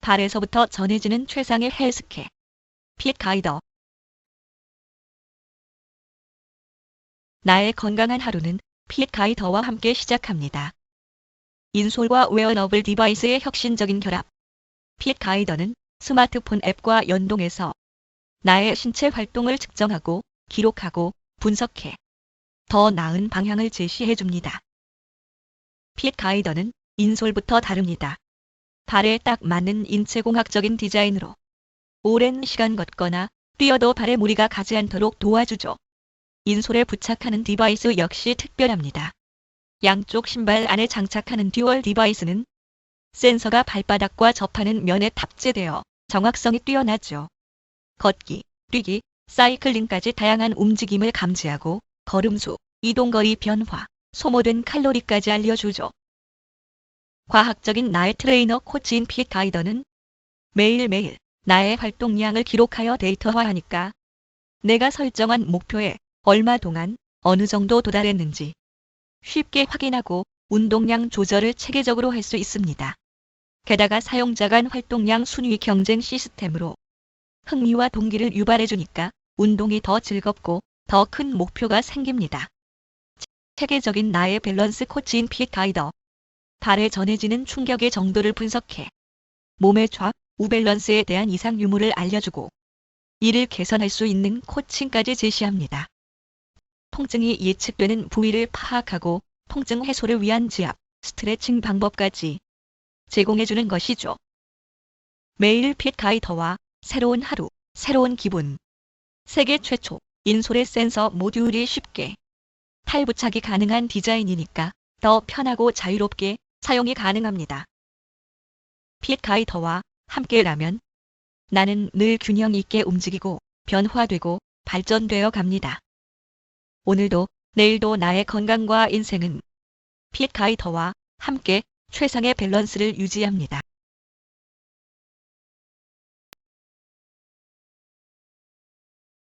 발에서부터 전해지는 최상의 헬스케. 핏 가이더. 나의 건강한 하루는 핏 가이더와 함께 시작합니다. 인솔과 웨어러블 디바이스의 혁신적인 결합. 핏 가이더는 스마트폰 앱과 연동해서 나의 신체 활동을 측정하고 기록하고 분석해 더 나은 방향을 제시해 줍니다. 핏 가이더는 인솔부터 다릅니다. 발에 딱 맞는 인체공학적인 디자인으로 오랜 시간 걷거나 뛰어도 발에 무리가 가지 않도록 도와주죠. 인솔에 부착하는 디바이스 역시 특별합니다. 양쪽 신발 안에 장착하는 듀얼 디바이스는 센서가 발바닥과 접하는 면에 탑재되어 정확성이 뛰어나죠. 걷기, 뛰기, 사이클링까지 다양한 움직임을 감지하고 걸음수, 이동거리 변화, 소모된 칼로리까지 알려주죠. 과학적인 나의 트레이너 코치인 핏 가이더는 매일매일 나의 활동량을 기록하여 데이터화하니까 내가 설정한 목표에 얼마 동안 어느 정도 도달했는지 쉽게 확인하고 운동량 조절을 체계적으로 할 수 있습니다. 게다가 사용자 간 활동량 순위 경쟁 시스템으로 흥미와 동기를 유발해 주니까 운동이 더 즐겁고 더 큰 목표가 생깁니다. 체계적인 나의 밸런스 코치인 핏 가이더. 발에 전해지는 충격의 정도를 분석해 몸의 좌, 우밸런스에 대한 이상 유무를 알려주고 이를 개선할 수 있는 코칭까지 제시합니다. 통증이 예측되는 부위를 파악하고 통증 해소를 위한 지압, 스트레칭 방법까지 제공해주는 것이죠. 매일 핏 가이더와 새로운 하루, 새로운 기분. 세계 최초 인솔의 센서 모듈이 쉽게 탈부착이 가능한 디자인이니까 더 편하고 자유롭게 사용이 가능합니다. 핏 가이더와 함께라면 나는 늘 균형 있게 움직이고 변화되고 발전되어 갑니다. 오늘도 내일도 나의 건강과 인생은 핏 가이더와 함께 최상의 밸런스를 유지합니다.